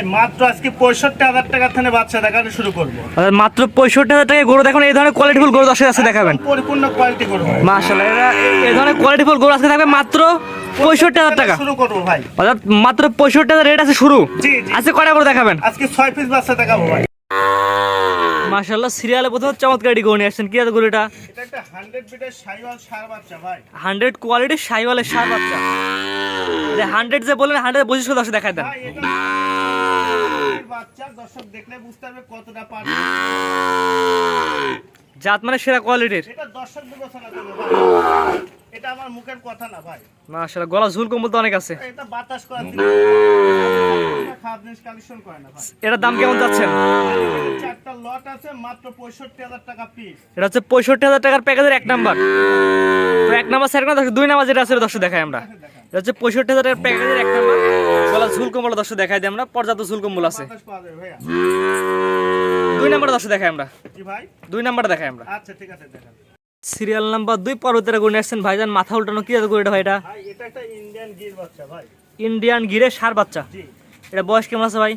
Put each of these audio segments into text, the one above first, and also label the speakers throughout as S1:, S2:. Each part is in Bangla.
S1: ভাই মাত্র আজকে পঁয়ষট্টি হাজার টাকা থেকে বাচ্চা দেখানো শুরু করব।
S2: মাত্র পঁয়ষট্টি হাজার টাকা গরু দেখুন এই ধরনের কোয়ালিটিফুল গরু দেখাবেন।
S1: পরিপূর্ণ কোয়ালিটি
S2: এই- ধরনের কোয়ালিটিফুল গরু আজকে থাকবে মাত্র পঁয়ষট্টি হাজার টাকা।
S1: শুরু করব ভাই।
S2: অর্থাৎ মাত্র পঁয়ষট্টি হাজার রেট আছে শুরু। আজকে কয়টা করে দেখাবেন?
S1: আজকে ছয় পিস বাচ্চা দেখাবো ভাই।
S2: মাশাল্লাহ সিরিয়ালে প্রথম চমৎকার এটি গরু আসছেন। কি আছে গরুটা
S1: এটা? একটা হান্ড্রেড বিটের সাইওয়াল সার বাচ্চা ভাই।
S2: হান্ড্রেড কোয়ালিটির সাইওয়ালের সার বাচ্চা। যে হান্ড্রেড যে বললেন হান্ড্রেড পঁচিশ করে দশে দেখায় দেন।
S1: বাচ্চা দর্শক দেখলে বুঝতে পারবে কতটা পারবে।
S2: জাত মানে সেরা কোয়ালিটির।
S1: এটা দর্শক বিবেচনা করবে এটা আমার মুখের কথা না ভাই।
S2: গলা ঝুল কম্বল তো অনেক আছে।
S1: এটা বাতাস করা খারাপ জিনিস কালেকশন করে না ভাই।
S2: এটার দাম কেমন যাচ্ছেন
S1: চারটা লট আছে মাত্র পঁয়ষট্টি হাজার টাকা পিস
S2: এটা হচ্ছে পঁয়ষট্টি হাজার টাকার প্যাকেজের এক নাম্বার। তো এক নাম্বার স্যার দুই নাম্বার যেটা আছে দর্শক দেখাই আমরা। এটা হচ্ছে পঁয়ষট্টি হাজার টাকার প্যাকেজের এক নাম্বার। গলা ঝুল কম্বল দর্শক দেখাই দিই আমরা পর্যাপ্ত ঝুল কম্বল আছে দুই নাম্বার দর্শক দেখাই আমরা। দুই নাম্বার দেখাই আমরা।
S1: আচ্ছা ঠিক আছে
S2: সিরিয়াল নাম্বার দুই পর্বতের গুণে আসছেন ভাইজান। মাথা উল্টানো কি গরুটা ভাই এটা?
S1: ইন্ডিয়ান গির বাচ্চা ভাই।
S2: ইন্ডিয়ান গিরে সার বাচ্চা। এটা বয়স কেমন আছে ভাই?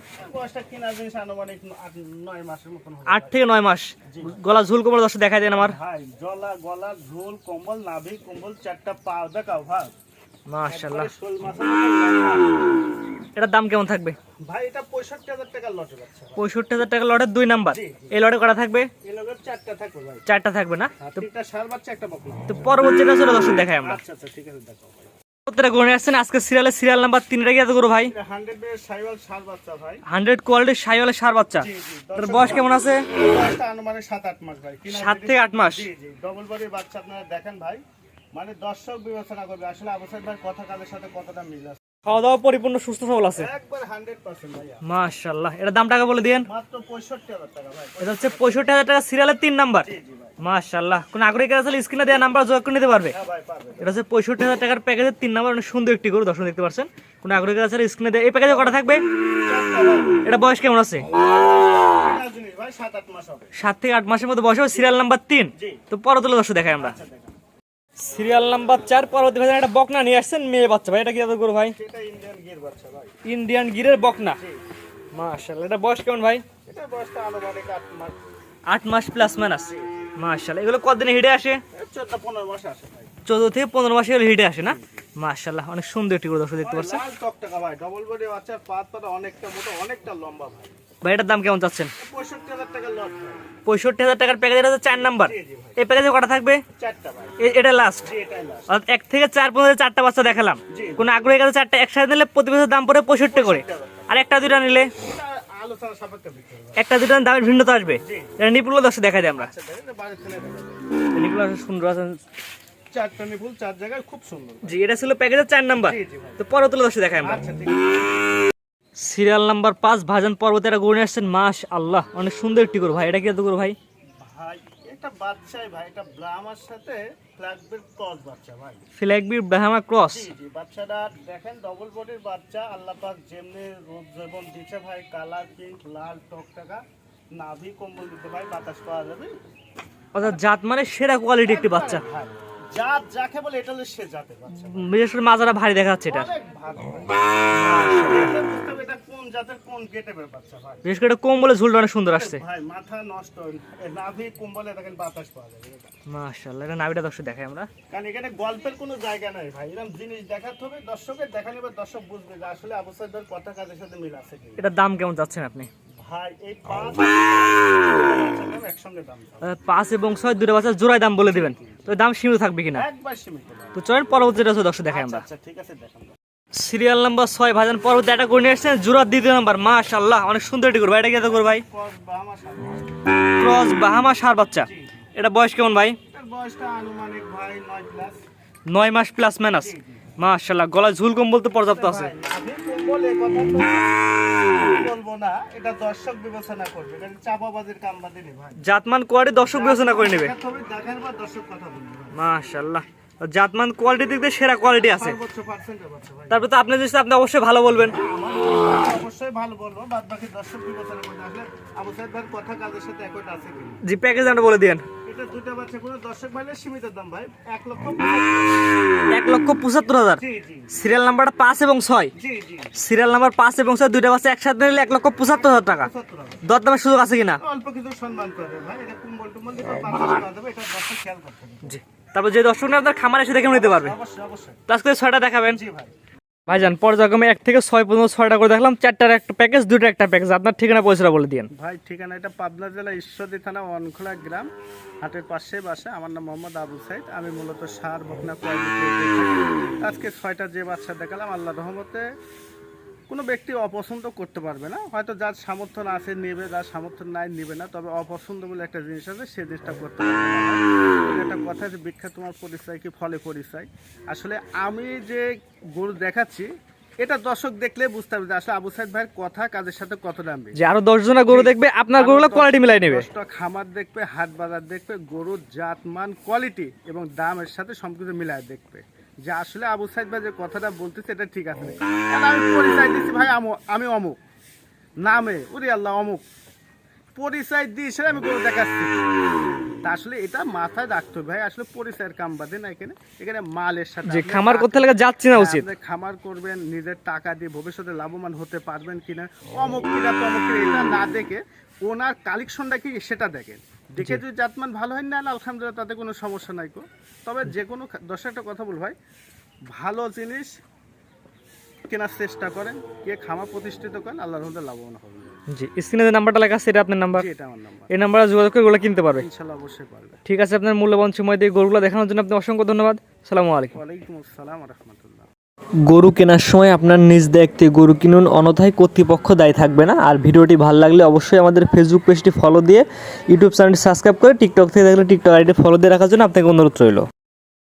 S1: আট
S2: থেকে নয় মাস। গলা ঝুল কম্বল দর্শক দেখাই দেন আমার।
S1: জলা গলা ঝোল কম্বল নাভি কম্বল চারটা পাও দেখাও ভাই।
S2: এটার দাম কেমন থাকবে?
S1: ভাই এটা পঁয়ষট্টি হাজার লটে
S2: টাকা লটের দুই নাম্বার। এই লটে করা থাকবে?
S1: এই চারটা থাকবে ভাই।
S2: চারটা থাকবে না?
S1: সার বাচ্চা একটা বকলা
S2: তো পরবর্তীটা ছিল দর্শক দেখাই আমরা।
S1: আচ্ছা আচ্ছা ঠিক আছে দেখো
S2: প্রত্যেকটা গরু আসছেন। আজকে সিরিয়ালে সিরিয়াল নাম্বার তিনটা কি গরু ভাই?
S1: হান্ড্রেড
S2: কোয়ালিটির সাইওয়ালের সার বাচ্চা। তার বয়স কেমন আছে?
S1: সাত
S2: থেকে আট মাস।
S1: ডবল বডির বাচ্চা আপনারা দেখেন ভাই। মানে দর্শক বিবেচনা করবে আসলে ভাই কথা সাথে মিল আছে?
S2: খাওয়া দাওয়া পরিপূর্ণ সুস্থ সবল আছে।
S1: একবার ভাইয়া।
S2: এটা দাম টাকা বলে দিন
S1: মাত্র পঁয়ষট্টি হাজার টাকা ভাই।
S2: এটা হচ্ছে পঁয়ষট্টি হাজার টাকা সিরিয়ালের তিন নাম্বার।
S1: জি জি ভাই।
S2: মাশাল্লাহ কোন আগ্রহী আসলে স্ক্রিনে নাম্বার যোগ করে নিতে পারবে?
S1: হ্যাঁ ভাই পারবে।
S2: এটা হচ্ছে পঁয়ষট্টি হাজার টাকার প্যাকেজের তিন নাম্বার অনেক সুন্দর একটি গরু দর্শন দেখতে পাচ্ছেন। কোন আগ্রহী আসলে স্ক্রিনে দেয় এই প্যাকেজে কটা থাকবে? এটা বয়স কেমন আছে?
S1: ভাই সাত মাস হবে।
S2: থেকে আট মাসের মধ্যে বয়স হবে সিরিয়াল নাম্বার তিন। তো পরতলে দর্শক দেখাই আমরা।
S1: আচ্ছা
S2: সিরিয়াল নাম্বার চার পরবর্তী ভাই একটা বকনা নিয়ে আসছেন মেয়ে বাচ্চা ভাই। এটা কি
S1: ইন্ডিয়ান গির বাচ্চা ভাই।
S2: ইন্ডিয়ান গিরের বকনা। মাশাল্লাহ এটা বয়স কেমন ভাই?
S1: এটা বয়সটা আনুমানিক আট মাস।
S2: আট মাস প্লাস মাইনাস মাশাল্লাহ এগুলো কতদিনে হিটে আসে?
S1: চোদ্দ পনেরো মাস আসে ভাই।
S2: চোদ্দ থেকে পনেরো মাসে এগুলো হিটে আসে না? মাশাল্লাহ অনেক সুন্দর একটি করে দর্শক দেখতে পাচ্ছেন।
S1: ডবল বডি বাচ্চার পাত পাতা অনেকটা মোটা অনেকটা লম্বা ভাই।
S2: ভাই এটার দাম কেমন চাচ্ছেন?
S1: পঁয়ষট্টি হাজার
S2: টাকার প্যাকেজ এটা চার নাম্বার এই প্যাকেজে কটা থাকবে? এটা লাস্ট অর্থাৎ এক থেকে চার পর্যন্ত চারটা বাচ্চা দেখালাম। কোন আগ্রহী কাছে চারটা একসাথে নিলে প্রতি বছর দাম পড়ে পঁয়ষট্টি করে। আর একটা দুটা নিলে? একটা দুটা দামের ভিন্নতা আসবে। এটা নিপুল আমরা।
S1: আচ্ছা দেখেন এটা বাড়ি থেকে দেখেন
S2: নিপুল সুন্দর আছেন
S1: চারটা নিপুল চার জায়গায় খুব সুন্দর।
S2: জি এটা ছিল প্যাকেজের চার নাম্বার তো পরে তুলে দর্শক দেখাই আমরা।
S1: আচ্ছা
S2: সিরিয়াল নাম্বার পাঁচ ভাজন পর্বতে একটা গরু নিয়ে আসছেন মাস আল্লাহ অনেক সুন্দর একটি গরু ভাই। এটা কি এত গরু ভাই?
S1: ভাই এটা বাচ্চাই ভাই। এটা ব্রাহ্মার সাথে ফ্ল্যাগবির ক্রস বাচ্চা ভাই।
S2: ফ্ল্যাগবি ব্রাহ্মা ক্রস
S1: জি জি বাচ্চাটা দেখেন ডবল বডির বাচ্চা আল্লাহ পাক যেমনি রূপ যেমন দিচ্ছে ভাই কালার পিঙ্ক লাল টকটাকা নাভি কম্বল দিতে ভাই বাতাস পাওয়া যাবে।
S2: অর্থাৎ জাত মানে সেরা কোয়ালিটি একটি বাচ্চা।
S1: জাত যাকে বলে এটা হলো সে জাতের বাচ্চা
S2: বিশেষ করে মাজারা ভারী দেখা যাচ্ছে এটা।
S1: অনেক জাতের কোন বাচ্চা ভাই?
S2: বিশেষ করে এটা ঝুলটা অনেক সুন্দর আসছে।
S1: ভাই মাথা নষ্ট। নাভি কম্বলে দেখেন বাতাস পাওয়া যাবে
S2: মাশাআল্লাহ এটা নাবিটা দর্শক দেখাই আমরা।
S1: কারণ এখানে গল্পের কোনো জায়গা নাই ভাই। এরকম জিনিস দেখাতে হবে দর্শকের দেখালে এবার দর্শক বুঝবে যে আসলে আবু সাইদের কথা কাজের সাথে মিল আছে কি
S2: এটার দাম কেমন যাচ্ছেন আপনি?
S1: ভাই এই পাঁচ দাম
S2: পাঁচ এবং ছয় দুটো বাচ্চা জোড়ায় দাম বলে দিবেন। তো দাম সীমিত থাকবে কিনা। তো চলেন পরবর্তীটা হচ্ছে দর্শক দেখাই
S1: আচ্ছা
S2: আমরা।
S1: আচ্ছা ঠিক আছে দেখান।
S2: সিরিয়াল নাম্বার ছয় ভাজন পরবর্তী একটা করে নিয়ে এসেছেন জোড়ার দ্বিতীয় নাম্বার। মাশাআল্লাহ, অনেক সুন্দর একটি করব এটা কি করব ভাই? ক্রস বাহামা সার বাচ্চা। এটা বয়স কেমন ভাই?
S1: নয়
S2: মাস প্লাস মাইনাস মাশাআল্লাহ, গলায় ঝুল কম্বল তো পর্যাপ্ত আছে।
S1: এটা এটা কাম
S2: জাতমান কোয়ারি দর্শক বিবেচনা করে নেবে।
S1: দেখাতে
S2: জাতমান কোয়ালিটি দিক দিয়ে সেরা কোয়ালিটি আছে। তারপর তো আপনি যদি আপনি অবশ্যই ভালো বলবেন।
S1: অবশ্যই ভালো বলব বাদ বাকি দর্শক বিবেচনার মধ্যে আসলে আবু সাইদ ভাইয়ের কথা কাজের সাথে একই আছে কিনা।
S2: জি প্যাকেজ আমরা বলে দিন
S1: এটা দুটো বাচ্চা কোনো দর্শক ভাইলে সীমিত দাম ভাই এক লক্ষ
S2: হাজার।
S1: জি জি।
S2: সিরিয়াল নাম্বারটা পাঁচ এবং ছয়।
S1: জি জি।
S2: সিরিয়াল নাম্বার পাঁচ এবং বাচ্চা একসাথে নিলে এক লক্ষ পঁচাত্তর হাজার টাকা।
S1: পঁচাত্তর
S2: দর দামের সুযোগ আছে কিনা?
S1: অল্প কিছু সম্মান করবে ভাই এটা কুম্বল টুম্বল দিয়ে পাঁচশো টাকা দেবে এটা দর্শক খেয়াল করতে
S2: জি। তারপর যে দর্শক নিয়ে আপনার খামার এসে দেখে নিতে পারবে।
S1: অবশ্যই অবশ্যই।
S2: আজকে ছয়টা দেখাবেন। ভাইজান পর্যায়ক্রমে এক থেকে ছয় পর্যন্ত ছয়টা করে দেখলাম চারটার একটা প্যাকেজ দুটো একটা প্যাকেজ আপনার ঠিকানা পয়সাটা বলে দিন
S1: ভাই ঠিকানা এটা পাবনা জেলা ঈশ্বরদী থানা ওয়ানখোলা গ্রাম হাটের পাশে বাসা। আমার নাম মোহাম্মদ আবু সাইদ। আমি মূলত সার বকনা আজকে ছয়টা যে বাচ্চা দেখালাম আল্লাহ রহমতে কোনো ব্যক্তি অপছন্দ করতে পারবে না। হয়তো যার সামর্থ্য আছে নেবে যার সামর্থ্য নাই নেবে না। তবে অপছন্দ বলে একটা জিনিস আছে সে জিনিসটা করতে পারবে আছে বিখ্যাত তোমার পরিচয় কি? ফলে পরিচয়। আসলে আমি যে গরু দেখাচ্ছি এটা দর্শক দেখলে বুঝতে পারবে যে আসলে আবু সাইদ ভাইয়ের কথা কাজের সাথে কত দাম
S2: যে আরও দশ জনা গরু দেখবে আপনার গরুগুলো কোয়ালিটি মিলাই নেবে।
S1: দশটা খামার দেখবে হাট বাজার দেখবে গরুর জাত মান কোয়ালিটি এবং দামের সাথে সবকিছু মিলায় দেখবে। যে আসলে আবু সাইদ ভাই যে কথাটা বলতেছে এটা ঠিক আছে। আমি পরিচয় দিচ্ছি ভাই আমি অমুক। নামে উরি আল্লাহ অমুক। পরিচয় দিয়েছে আমি গরু দেখাচ্ছি। তা আসলে এটা মাথায় রাখতে হবে ভাই আসলে পরিচয়ের কাম বাদে না এখানে। এখানে মালের সাথে
S2: যে খামার করতে লাগে যাচ্ছি না
S1: হ্যাঁ,
S2: উচিত।
S1: খামার করবেন নিজের টাকা দিয়ে ভবিষ্যতে লাভবান হতে পারবেন কিনা অমুক কিনা তমুক এটা না দেখে ওনার কালেকশনটা কি সেটা দেখেন। দেখে যদি জাতমান ভালো হয় না আলহামদুলিল্লাহ তাতে কোনো সমস্যা নাই কো তবে যে কোনো দশ একটা কথা বল ভাই ভালো জিনিস কেনার চেষ্টা করেন কে খামার প্রতিষ্ঠিত করেন আল্লাহর রহমতে লাভবান হবে
S2: জি স্ক্রিনে যে নাম্বারটা লেখা আছে এটা আপনার নাম্বার?
S1: এটা আমার নাম্বার।
S2: এই নাম্বারে যোগাযোগ করে গরুগুলো কিনতে পারবে?
S1: ইনশাল্লাহ অবশ্যই পারবে।
S2: ঠিক আছে আপনার মূল্যবান সময় দিয়ে গরুগুলো দেখানোর জন্য আপনি অসংখ্য ধন্যবাদ। সালামু আলাইকুম।
S1: ওয়ালাইকুম আসসালাম রহমতুল্লাহ।
S2: গরু কেনার সময় আপনার নিজ দেখতে গরু কিনুন অনথায় কর্তৃপক্ষ দায়ী থাকবে না। আর ভিডিওটি ভালো লাগলে অবশ্যই আমাদের ফেসবুক পেজটি ফলো দিয়ে ইউটিউব চ্যানেলটি সাবস্ক্রাইব করে টিকটক থেকে দেখলে টিকটক আইডি ফলো দিয়ে রাখার জন্য আপনাকে অনুরোধ রইল।